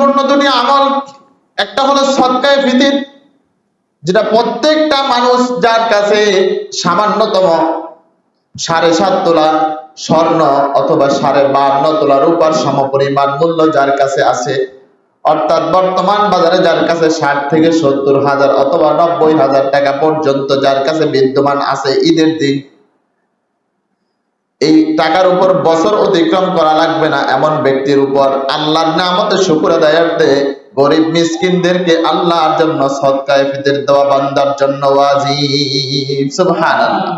গুরুত্বপূর্ণ দুটি আমল, একটা হলো সদকায়ে ফিতির, যেটা প্রত্যেকটা মানুষ যার কাছে সামান্যতম সাড়ে সাত তোলা স্বর্ণ অথবা সাড়ে বান্ন তোলা রূপার সমপরিমাণ মূল্য যার কাছে আছে, অর্থাৎ বর্তমান বাজারে যার কাছে ষাট থেকে সত্তর হাজার অথবা নব্বই হাজার টাকা পর্যন্ত যার কাছে বিদ্যমান আছে ঈদের দিন টাকার উপর বছর অতিক্রম করা লাগবে না এমন ব্যক্তির উপর আল্লাহর নামতে শুকুর আদায়ার্থে গরিব মিসকিনদেরকে আল্লাহর জন্য সৎকায় ফিতের দেওয়া বান্দার জন্য ওয়াজিব। সুবহানাল্লাহ।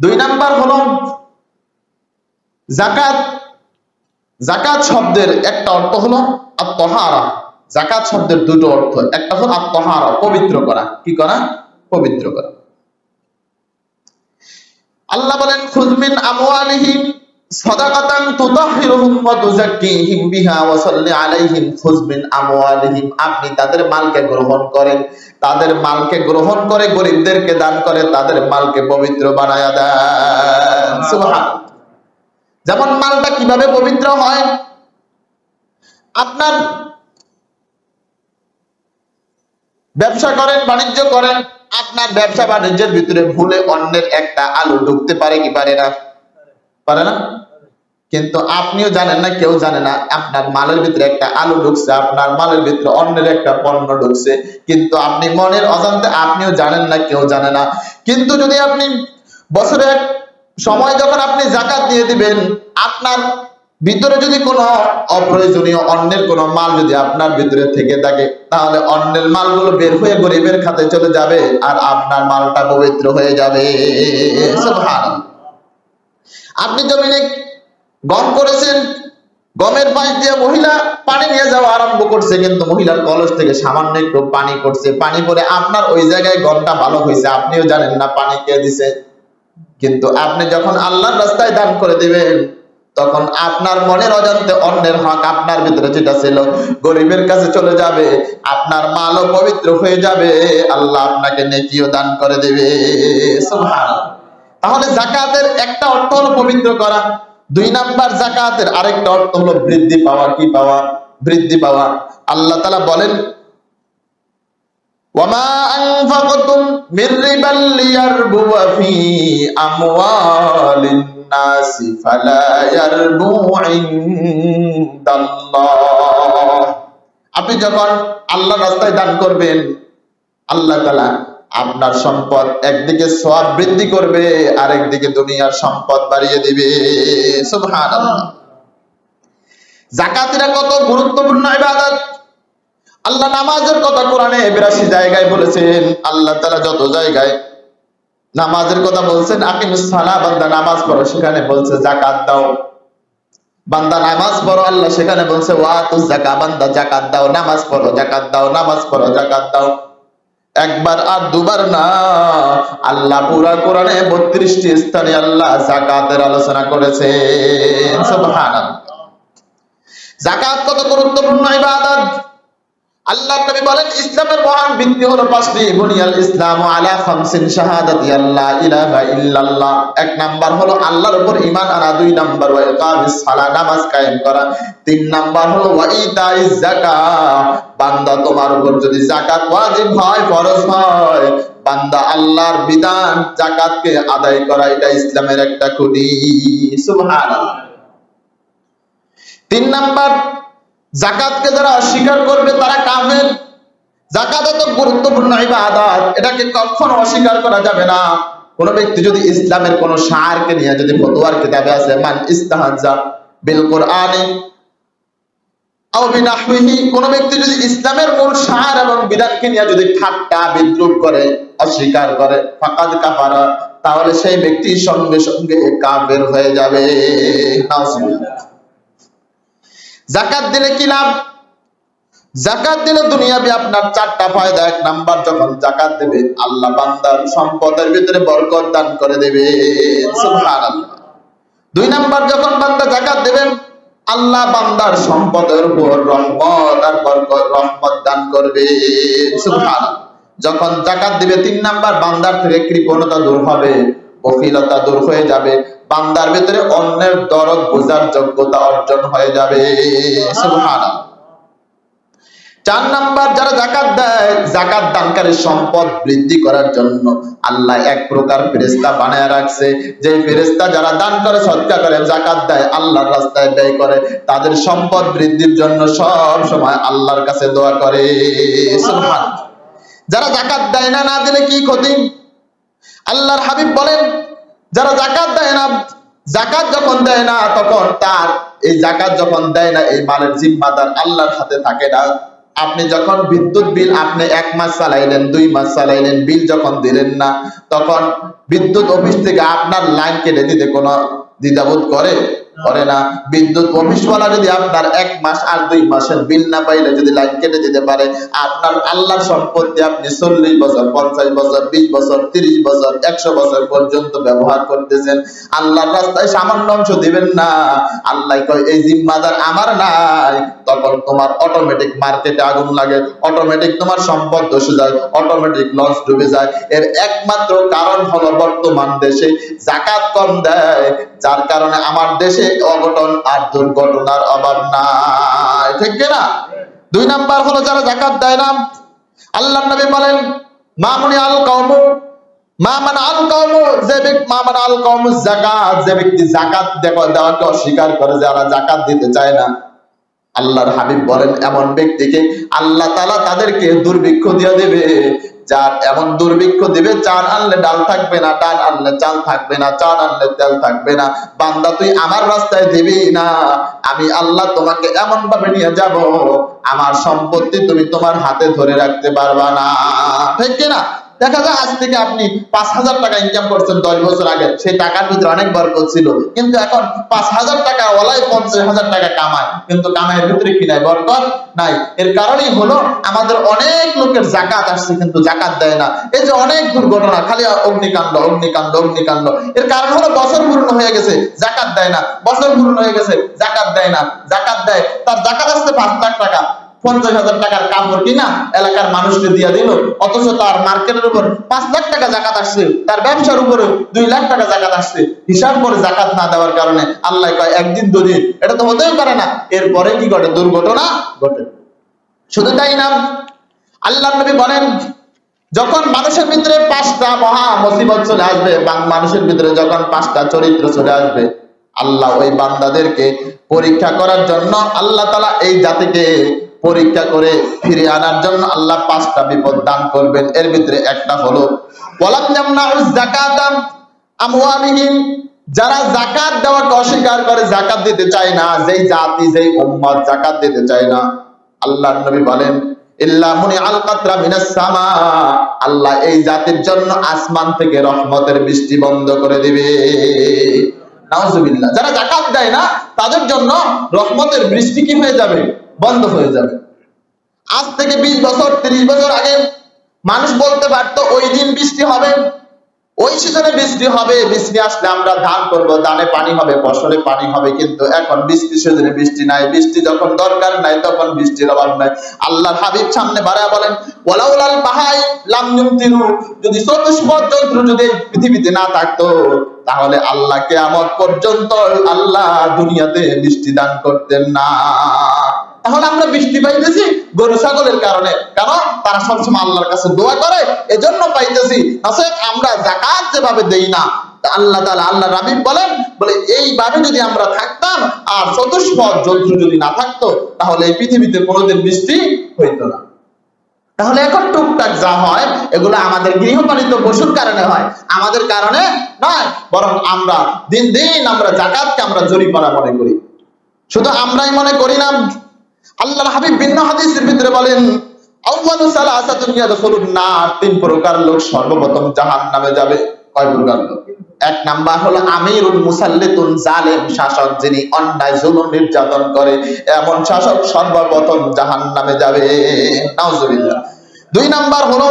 দুই নাম্বার হলো জাকাত জাকাত শব্দের একটা অর্থ হলো আত্মহারা। জাকাত শব্দের দুটো অর্থ। একটা হলো আত্মহারা, পবিত্র করা। কি করা? পবিত্র করা। আল্লাহ বলেন খুজমিন আমওয়ালিহিম সাদাকাতান তুতাহিরুহুম ওয়া তুযাক্কিহিম বিহা ওয়া সাল্লি আলাইহিম খুজমিন আমওয়ালিহিম। আপনি তাদের মালকে গ্রহণ করেন, তাদের মালকে গ্রহণ করে গরিবদেরকে দান করে, তাদের মালকে পবিত্র বানায়া দেন। সুবহানাল্লাহ। যেমন মালটা কীভাবে পবিত্র হয়? আপনার ব্যবসা করেন, বাণিজ্য করেন আপনার ব্যবসা বাণিজ্যের ভিতরে ভুলে অন্যের একটা আলু ঢুকতে পারে কি পারে না? পারে না? কিন্তু আপনিও জানেন না, কেউ জানে না, আপনার মালের ভিতরে একটা আলু ঢুকছে, আপনার মালের ভিতরে অন্যের একটা পণ্য ঢুকছে। কিন্তু আপনি মনের অজান্তে আপনিও জানেন না, কেউ জানে না। কিন্তু যদি আপনি বছরে সময় যখন আপনি জাকাত দিয়ে দিবেন, আপনার ভিতরে যদি কোনো অপ্রয়োজনীয় অন্যের কোনো মাল যদি আপনার ভিতরে থেকে থাকে, তাহলে অন্যের মালগুলো বের হয়ে গরিবের খাতে চলে যাবে আর আপনার মালটা পবিত্র হয়ে যাবে। আপনি জমিনে গম করেছেন, গমের পাশ দিয়ে মহিলা পানি নিয়ে যাওয়া আরম্ভ করছে, কিন্তু মহিলার কলস থেকে সামান্য একটু পানি করছে পানি পরে আপনার ওই জায়গায় গমটা ভালো হয়েছে, আপনিও জানেন না পানি কে দিছে। কিন্তু আপনি যখন আল্লাহর রাস্তায় দান করে দিবেন তখন আপনার মনের অজান্তে অন্যের হক আপনার ভিতরে যেটা ছিল, গরিবের কাছে চলে যাবে, আপনার মালও পবিত্র হয়ে যাবে, আল্লাহ আপনাকে নেকিও দান করে দেবে। তাহলে জাকাতের একটা অর্থ হলো পবিত্র করা, দুই নাম্বার জাকাতের আরেকটা অর্থ হলো বৃদ্ধি পাওয়া। কি পাওয়া? বৃদ্ধি পাওয়া। আল্লাহ তাআলা বলেন, ওয়ামা আনফাকতুম মির রিবাল লিয়ারবু ফি আমওয়ালিন নাসি ফালা ইয়ারবু ইনদাল্লাহ আপনি যখন আল্লাহর রাস্তায় দান করবেন, আল্লাহ তাআলা আপনার সম্পদ একদিকে সওয়াব বৃদ্ধি করবে আর একদিকে দুনিয়ার সম্পদ বাড়িয়ে দিবে। সুবহানাল্লাহ। জাকাতিরা কত গুরুত্বপূর্ণ ইবাদত। আল্লাহ নামাজের কথা কোরআনে বিরাশি জায়গায় বলেছেন, আল্লাহ তাআলা যত জায়গায় নামাজের কথা বলছেন আকিমুস সালাহ বান্দা নামাজ পড়ো, সেখানে বলছে জাকাত দাও। বান্দা নামাজ পড়ো, আল্লাহ সেখানে বলছে ওয়াতুজ জাকা বান্দা জাকাত দাও, নামাজ পড়ো জাকাত দাও, নামাজ পড়ো জাকাত দাও। একবার আর দুবার না, আল্লাহ পুরা কোরআনে বত্রিশটি স্থানে আল্লাহ জাকাতের আলোচনা সুবহানাল্লাহ। জাকাত কত গুরুত্বপূর্ণ ইবাদত? আল্লাহ নবী বলেন, ইসলামের মহান ভিত্তি হলো পাঁচটি বুনিয়াল ইসলাম আলা খামসিন শাহাদাতি আল্লাহ ইলাহা ইল্লাল্লাহ। এক নাম্বার হলো আল্লাহর উপর ঈমান আনা, দুই নাম্বার ওয়া ইকামিস সালাহ নামাজ কায়েম করা। তিন নাম্বার হলো ওয়া ইতাইজ যাকাত বান্দা তোমার উপর যদি যাকাত ওয়াজিব হয়, ফরজ হয়, বান্দা আল্লাহর বিধান যাকাতকে আদায় করা, এটা ইসলামের একটা খুঁটি। সুবহানাল্লাহ। তিন নাম্বার জাকাতকে যারা অস্বীকার করবে, তারা কাফের। জাকাত এত গুরুত্বপূর্ণ ইবাদত, এটাকে কখনো অস্বীকার করা যাবে না। কোন ব্যক্তি যদি ইসলামের কোন সারকে নিয়ে, যদি ফতোয়ার কিতাবে আছে, মান ইস্তাহাজা বিল কোরআনে কোন ব্যক্তি যদি ইসলামের মূল সার এবং বিধানকে নিয়ে যদি ঠাট্টা, বিদ্রুপ করে, অস্বীকার করে, ফাকাদ কাফারা, তাহলে সেই ব্যক্তি সঙ্গে সঙ্গে কাফের হয়ে যাবে। জাকাত দিলে কি লাভ? জাকাত দিলে দুনিয়াবি আপনার চারটা ফায়দা। এক নাম্বার, যখন জাকাত দেবে, আল্লাহ বান্দার সম্পদের ভিতরে বরকত দান করে দেবে। দুই নাম্বার, যখন বান্দা জাকাত দেবেন আল্লাহ বান্দার সম্পদের উপর রহমত আর বরকত, রহমত দান করবে। যখন জাকাত দিবে, তিন নাম্বার, বান্দার থেকে কৃপণতা দূর হবে বখিলতা দূর হয়ে যাবে। বান্দার ভিতরে অন্যের দরদ বোঝার যোগ্যতা অর্জন হয়ে যাবে। চার নাম্বার, যারা জাকাত দেয় জাকাত দানকারীর সম্পদ বৃদ্ধি করার জন্য আল্লাহ এক প্রকার ফেরেস্তা বানায় রাখছে। যে ফেরেস্তা যারা দান করে সৎকা করে জাকাত দেয়, আল্লাহর রাস্তায় ব্যয় করে, তাদের সম্পদ বৃদ্ধির জন্য সব সময় আল্লাহর কাছে দোয়া করে। যারা জাকাত দেয় না না দিলে কি ক্ষতি? আল্লাহর হাবিব বলেন যারা জাকাত দেয় না জাকাত যখন দেয় না, তখন তার এই জাকাত যখন দেয় না, এই মালের জিম্মাদার আল্লাহর হাতে থাকে না। আপনি যখন বিদ্যুৎ বিল আপনি এক মাস চালাইলেন, দুই মাস চালাইলেন, বিল যখন দিলেন না, তখন বিদ্যুৎ অফিস থেকে আপনার লাইন কেটে দিতে কোনো দ্বিধাবোধ করে? করে না। বিদ্যুৎ অফিসওয়ালা যদি আপনার এক মাস আর দুই মাসের বিল না পাইলে যদি লাইন কেটে দিতে পারে, আপনার আল্লাহর সম্পত্তি আপনি চল্লিশ বছর, পঞ্চাশ বছর, বিশ বছর, তিরিশ বছর, একশো বছর পর্যন্ত ব্যবহার করতেছেন। আল্লাহর রাস্তায় সামান্য অংশ দিবেন না। আল্লাহ কয়, এই জিম্মাদার আমার নাই। তখন তোমার অটোমেটিক মার্কেটে আগুন লাগে। অটোমেটিক তোমার সম্পদ দোষে যায়। অটোমেটিক লস ডুবে যায়। এর একমাত্র কারণ হলো বর্তমান দেশে জাকাত কম দেয়। যার কারণে আমার দেশে অঘটন আর দুর্ঘটনার অভাব নাই। ঠিক না? দুই নাম্বার হলো যারা জাকাত দেয় না আল্লাহ নবী বলেন মামুনি আল কওমু, মা মানে আল কওমু, যে ব্যক্তি মা মানে আল কওমু যাকাত যে ব্যক্তি জাকাত দেখো দেওয়াকে অস্বীকার করে যারা জাকাত দিতে চায় না। আল্লাহর হাবিব বলেন, এমন ব্যক্তিকে আল্লাহ তাআলা তাদেরকে দুর্ভিক্ষ দিয়ে দেবে। যার এমন দুর্ভিক্ষ দিবে চাল আনলে ডাল থাকবে না ডাল আনলে চাল থাকবে না চাল আনলে তেল থাকবে না। বান্দা, তুই আমার রাস্তায় দিবি না, আমি আল্লাহ তোমাকে এমন ভাবে নিয়ে যাব, আমার সম্পত্তি তুমি তোমার হাতে ধরে রাখতে পারবা না। ঠিক না দেখা যায় আজ থেকে আপনি পাঁচ হাজার টাকা ইনকাম করছেন দশ বছর আগে। সেই টাকার ভিতরে অনেক বরকত ছিল। কিন্তু এখন পাঁচ হাজার টাকা ওলাই পঞ্চাশ হাজার টাকা কামায়। কিন্তু কামাইয়ের ভিতরে কি নাই? বরকত নাই। এর কারণই হলো আমাদের অনেক লোকের জাকাত আসছে কিন্তু জাকাত দেয় না। এই যে অনেক দুর্ঘটনা, খালি অগ্নিকাণ্ড অগ্নিকাণ্ড অগ্নিকাণ্ড। এর কারণ হলো বছর পূর্ণ হয়ে গেছে জাকাত দেয় না। বছর পূর্ণ হয়ে গেছে জাকাত দেয় না। জাকাত দেয়। তার জাকাত আসছে পাঁচ লাখ টাকা। পঞ্চাশ হাজার টাকার কাপড় কিনা এলাকার মানুষকে দিয়ে দিল। অথচ তার মার্কেটের উপর পাঁচ লাখ টাকা জাকাত আসছে। তার ব্যবসার উপরে দুই লাখ টাকা জাকাত আসছে। হিসাব করে জাকাত না দেওয়ার কারণে আল্লাহ কয়, একদিন দুদিন এটা তো হতেই পারে না। এরপরে কি ঘটে? দুর্ঘটনা ঘটে। শুধু তাই না, আল্লাহ নবী বলেন, যখন মানুষের ভিতরে পাঁচটা মহা মুসিবত চলে আসবে মানুষের ভিতরে যখন পাঁচটা চরিত্র চলে আসবে, আল্লাহ ওই বান্দাদেরকে পরীক্ষা করার জন্য আল্লাহ তালা এই জাতিকে পরীক্ষা করে ফিরে আনার জন্য আল্লাহ পাঁচটা বিপদ দান করবেন। এর ভিতরে একটা হলো যারা জাকাত দেওয়াকে অস্বীকার করে জাকাত দিতে চায় না, যেই জাতি, যেই উম্মত জাকাত দিতে চায় না। আল্লাহর নবী বলেন আল্লাহ এই জাতির জন্য আসমান থেকে রহমতের বৃষ্টি বন্ধ করে দিবে। যারা জাকাত দেয় না, তাদের জন্য রহমতের বৃষ্টি কি হয়ে যাবে? বন্ধ হয়ে যাবে। আজ থেকে বিশ বছর, তিরিশ বছর আগে মানুষ বলতে পারতো, ওই দিন বৃষ্টি হবে, ওই সিজনে বৃষ্টি হবে, বৃষ্টি আসলে আমরা ধান করব, ধানে পানি হবে, ফসলে পানি হবে, কিন্তু এখন বৃষ্টি সিজনে বৃষ্টি নাই। বৃষ্টি যখন দরকার নাই, তখন বৃষ্টির অভাব নাই। আল্লাহর হাবিব সামনে বাড়ায় বলেন, ওয়ালাউলাল বাহাই লাম ইউমতিরু যদি চতুষ্পদ যন্ত্র যদি পৃথিবীতে না থাকতো, তাহলে আল্লাহ আমার পর্যন্ত আল্লাহ দুনিয়াতে বৃষ্টি দান করতেন না। তাহলে আমরা বৃষ্টি পাইতেছি, গরু ছাগলের কারণে। কারণ তারা সবসময় আল্লাহর কাছে দোয়া করে, এজন্য পাইতেছি। আমরা জাকাত যেভাবে দেই না আল্লাহ তাআলা আল্লাহ রাবিব বলেন, বলে এইভাবে যদি আমরা থাকতাম, আর চতুষ্পদ যন্ত্র যদি না থাকতো, তাহলে এই পৃথিবীতে কোনোদিন বৃষ্টি হইতো না। তাহলে এখন টুকটাক যা হয়, এগুলো আমাদের গৃহপালিত পশুর কারণে হয়। আমাদের কারণে নয়, বরং আমরা দিন দিন আমরা জাকাতকে আমরা জরিমানা মনে করি। শুধু আমরাই মনে করি না আল্লাহর হাবিব ভিন্ন হাদিসের ভিতরে বলেন, আউয়ালু সালাসাতুন নার তিন প্রকার লোক সর্বপ্রথম জাহান্নামে যাবে। কয় প্রকার লোক? এক নাম্বার হলো আমিরুল মুসাল্লিতুন জালেম শাসক, যিনি অন্যায়, জুলুম, নির্যাতন করে। এমন শাসক সর্বপ্রথম জাহান্নামে যাবে। নাউজুবিল্লাহ। দুই নাম্বার হলো,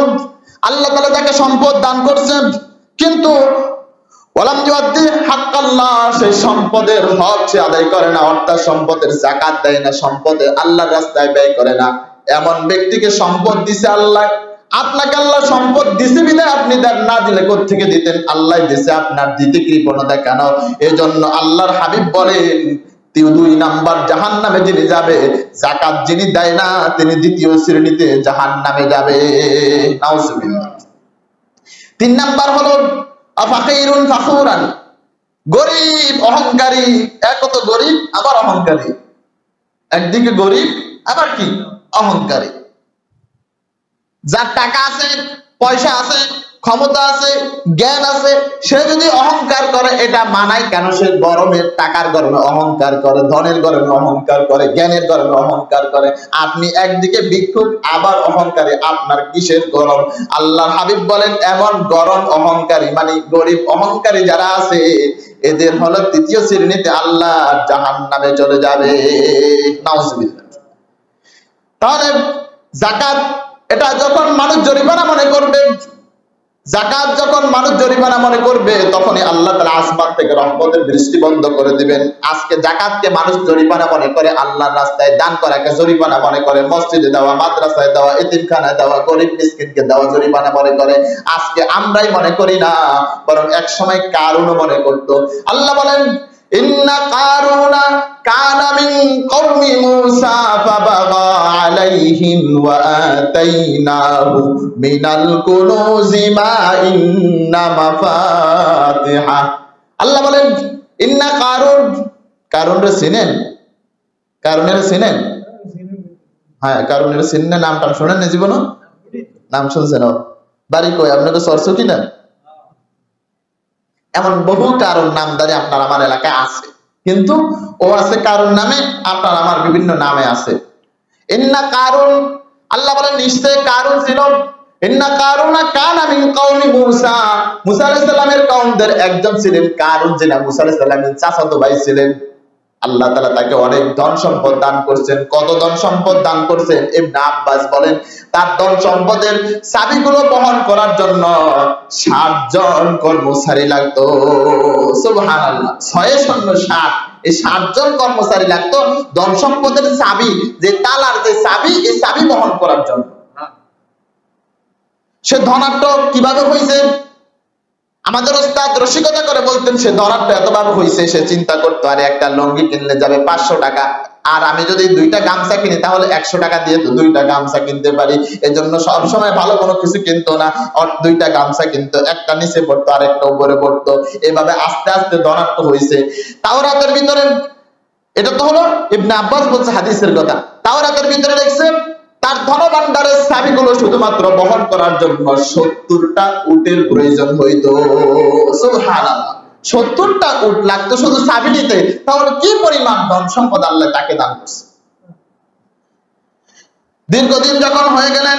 আল্লাহ তাআলা যাকে সম্পদ দান করছেন, কিন্তু ওয়ালাম ইউআদ্দি হাক্কাল্লাহ, সেই সম্পদের হক সে আদায় করে না, অর্থাৎ সম্পদের জাকাত দেয় না, সম্পদে আল্লাহর রাস্তায় ব্যয় করে না। এমন ব্যক্তিকে সম্পদ দিছে আল্লাহ, আপনাকে আল্লাহ সম্পদ দিছে বিদায় আপনি দেন, না দিলে থেকে দিতেন? আল্লাহ দিছে আপনার দিতে কৃপণতা কেন আল্লাহর হাবিব বলেন দুই নাম্বার জাহান নামে যিনি যাবে জাকাত যিনি দেয় না, তিনি দ্বিতীয় শ্রেণীতে জাহান নামে যাবে তিন নাম্বার হলো আফাকিরুন ফাখুরান গরিব, অহংকারী এক তো গরিব, আবার অহংকারী। একদিকে গরিব, আবার কি? অহংকারী। যার টাকা আছে, পয়সা আছে ক্ষমতা আছে, জ্ঞান আছে, সে যদি অহংকার করে, এটা মানায় কেন? সে গরমের টাকার গরমে অহংকার করে, ধনের গরমে অহংকার করে, জ্ঞানের গরমে অহংকার করে। আপনি একদিকে বিক্ষোভ, আবার অহংকারী আপনার কিসের গরম? আল্লাহ হাবিব বলেন, এমন গরম অহংকারী মানে গরিব অহংকারী যারা আছে, এদের হলো তৃতীয় শ্রেণীতে আল্লাহ জাহান নামে চলে যাবে। তাহলে জাকাত এটা যখন মানুষ জরিমানা মনে করবে জাকাত যখন মানুষ জরিমানা মনে করবে, তখনই আল্লাহ তালা আসমান থেকে রহমতের দৃষ্টি বন্ধ করে দিবেন। আজকে জাকাতকে মানুষ জরিমানা মনে করে, আল্লাহর রাস্তায় দান করাকে জরিমানা মনে করে, মসজিদে দেওয়া, মাদ্রাসায় দেওয়া, এতিমখানায় দেওয়া, গরিব মিসকিনকে দেওয়া জরিমানা মনে করে। আজকে আমরাই মনে করি না, বরং এক সময় কারণও মনে করতো। আল্লাহ বলেন কানা আল্লাহ বলেন, ইন্না কারুন, কারুনরে চিনেন? কারুনের চিনেন? হ্যাঁ কারুনের চিনেন নামটা শোনেন জীবন? নাম শুনছেন? বাড়ি কই? আপনাকে সরস্বতী না? এমন বহু কারণ নামদারি আপনার আমার এলাকায় আছে। কিন্তু ও আছে কারণ নামে, আপনার আমার বিভিন্ন নামে আছে। ইন্না কারণ আল্লাহ বলেন নিশ্চয় কারণ ছিল। ইন্না মূসা। মুসা একজন ছিলেন কারণ যিনি মুসা আলাইহিস চাচাতো ভাই ছিলেন। আল্লাহ তাআলা তাকে অনেক ধন সম্পদ দান করছেন। কত ধন সম্পদ দান করছেন? ইবনে আব্বাস বলেন, তার ধন সম্পদের চাবিগুলো বহন করার জন্য ষাট জন কর্মচারী লাগতো। সুবহানাল্লাহ, ছয় শূন্য ষাট এই ষাট জন কর্মচারী লাগতো ধন সম্পদের চাবি, যে তালার যে চাবি, এই চাবি বহন করার জন্য। সে ধনাঢ্য কীভাবে হয়েছে আমাদের ওস্তাদ রসিকতা করে বলতেন, সে ধনাঢ্য এতভাবে হয়েছে সে চিন্তা করতো, আরে একটা লঙ্গি কিনলে যাবে পাঁচশো টাকা। আর আমি যদি দুইটা গামছা কিনি, তাহলে একশো টাকা দিয়ে তো দুইটা গামছা কিনতে পারি। এজন্য সবসময় ভালো কোনো কিছু কিনতো না দুইটা গামছা কিনতো, একটা নিচে পড়তো আর একটা উপরে পড়তো। এভাবে আস্তে আস্তে ধনাঢ্য হয়েছে তাও রাতের ভিতরে, এটা তো হলো ইবনে আব্বাস বলছে হাদিসের কথা। তাও রাতের ভিতরে দেখছে তার ধনভাণ্ডারের চাবিগুলো শুধুমাত্র বহন করার জন্য সত্তরটা উটের প্রয়োজন হইত। সত্তরটা উট লাগতো শুধু চাবি নিতে। তাহলে কি পরিমাণ ধন সম্পদ আল্লাহ তাকে দান করছে? দীর্ঘদিন যখন হয়ে গেলেন